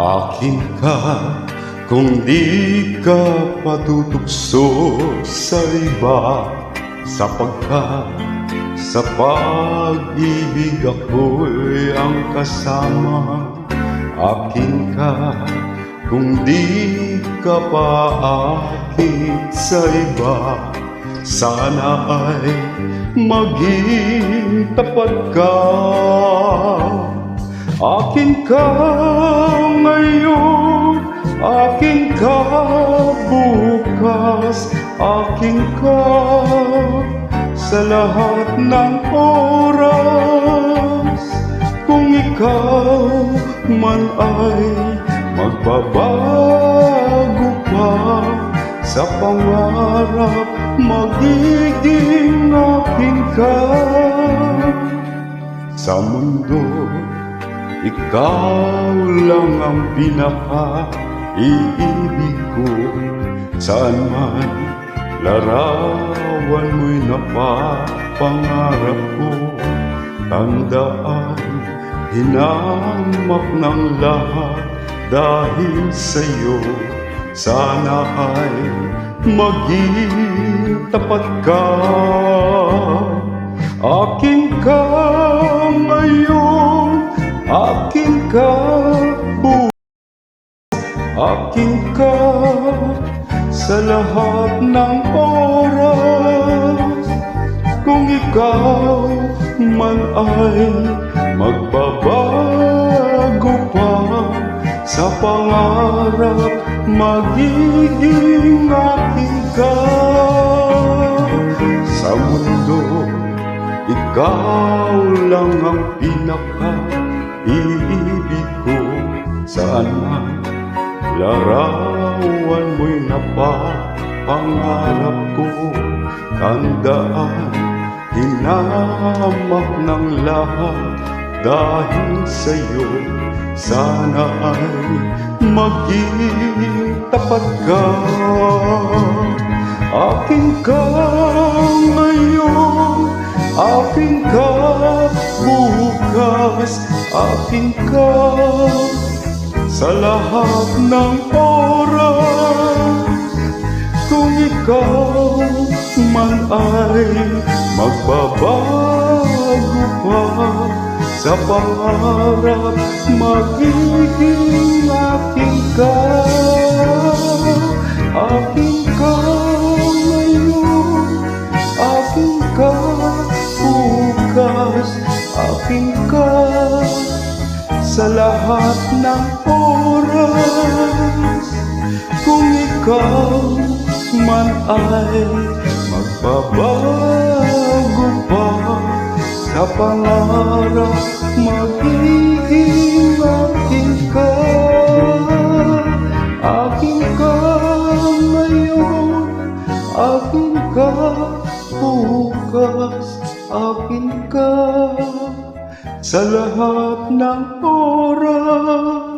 Akin ka kung di ka patutukso sa iba Sapagkat sa pag-ibig ako'y ang kasama. Akin ka kung di ka paakit sa iba Sana ay maging tapat ka Akin ka ngayon, akin ka bukas, akin ka sa lahat ng oras. Kung ikaw man ay magbabago pa sa pangarap, magiging akin ka sa mundo. Ikaw lang ang pinaka-iibig ko. Saan man larawan mo'y napapangarap ko. Tandaan, hinamak ng lahat dahil sa'yo. Sana ay maging tapat ka. Aking ka ngayon. Akin ka bukas, akin ka sa lahat ng oras. Kung ikaw man ay magbabago pa sa pangarap, magiging akin ka sa mundo. Ikaw lang ang pinaka Iibig ko saan man Larawan mo'y napapangarap ko. Tandaan, hinamak ng lahat. Dahil sa'yo, sana ay maging tapat ka. Akin ka ngayon, akin ka bukas. Akin ka sa lahat ng oras kung ikaw man ay magbabago pa sa pangarap magiging akin ka akin sa lahat ng oras. Kung ikaw man ay magbabago pa sa pangarap magiging akin ka. Akin ka ngayon akin ka bukas akin ka sa lahat ng oras